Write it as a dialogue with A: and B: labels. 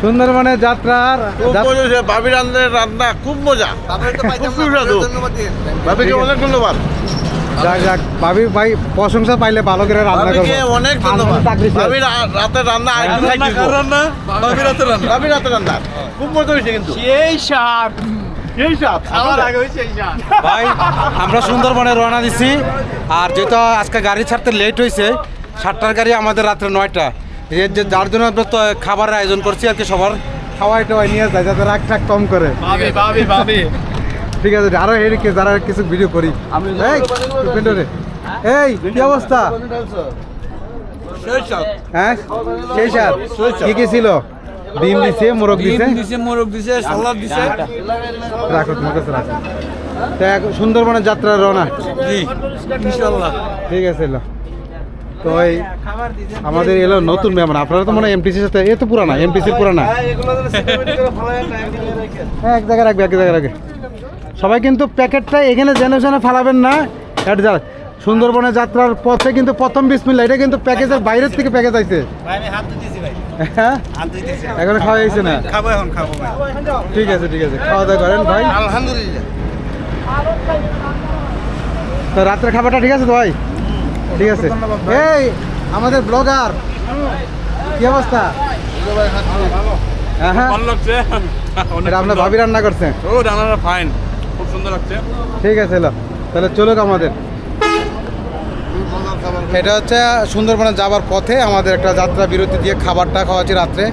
A: সুন্দরবনের যাত্রার
B: খুব
A: যাত-
B: মজা হয়েছে ভাবি রান্নার রান্না খুব মজা। খুব ভাবিকে অনেক ধন্যবাদ।
A: যাক যাক ভাবি ভাই প্রশংসা পাইলে ভালো করে রান্না করব।
B: অনেক ধন্যবাদ। ভাবি ভাবি ভাবি খুব। মজা হয়েছে কিন্তু।
C: সাপ
A: ভাই আমরা সুন্দরবনে রওনা দিছি। আর যেহেতু আজকে গাড়ি ছাড়তে লেট হয়েছে সাতটার গাড়ি আমাদের রাত্রে নয়টা। এর যে যার জন্য আমরা তো খাবারের আয়োজন করছি আর কি সবার। খাওয়াই টাওয়াই নিয়ে যায় যাতে রাগ টাগ কম করে। ঠিক আছে আরও এদিকে যারা কিছু ভিডিও করি। এই এই কি অবস্থা? হ্যাঁ? সেই সার কি কি ছিল? ডিম দিছে মোরগ দিছে?
C: দিছে মোরগ দিছে সালাদ দিছে।
A: রাখো তোমার কাছে রাখো। সুন্দরবনের যাত্রা রওনা।
C: জি ইনশাআল্লাহ।
A: ঠিক আছে তো এই আমাদের এলো নতুন মেহমান। আপনারা তো মনে হয় এমপিসির সাথে এ তো পুরানা এমপিসির পুরানা। হ্যাঁ এক জায়গায় রাখবে এক জায়গায় রাখবে। সবাই কিন্তু প্যাকেটটা এখানে জেনে জেনে ফালাবেন না। সুন্দরবনের যাত্রার পথে কিন্তু প্রথম বিসমিল্লা এটা কিন্তু প্যাকেজের বাইরের থেকে প্যাকেজ আইছে। হ্যাঁ?
C: হাত
A: খাওয়া হয়েছে না?
C: এখন
A: ঠিক আছে ঠিক আছে খাওয়া দাওয়া করেন ভাই।
B: আলহামদুলিল্লাহ।
A: তো রাত্রের খাবারটা ঠিক আছে তো ভাই? ঠিক আছে। এই আমাদের ব্লগার। কি অবস্থা? হ্যাঁ, হ্যাঁ।
C: ভালো
A: এটা আপনার ভাবি রান্না করছে।
C: ও রান্নাটা ফাইন খুব সুন্দর লাগছে।
A: ঠিক আছে তাহলে চলুক আমাদের। এটা হচ্ছে সুন্দরবনে যাবার পথে আমাদের একটা যাত্রা বিরতি দিয়ে খাবারটা খাওয়াচ্ছি রাত্রে।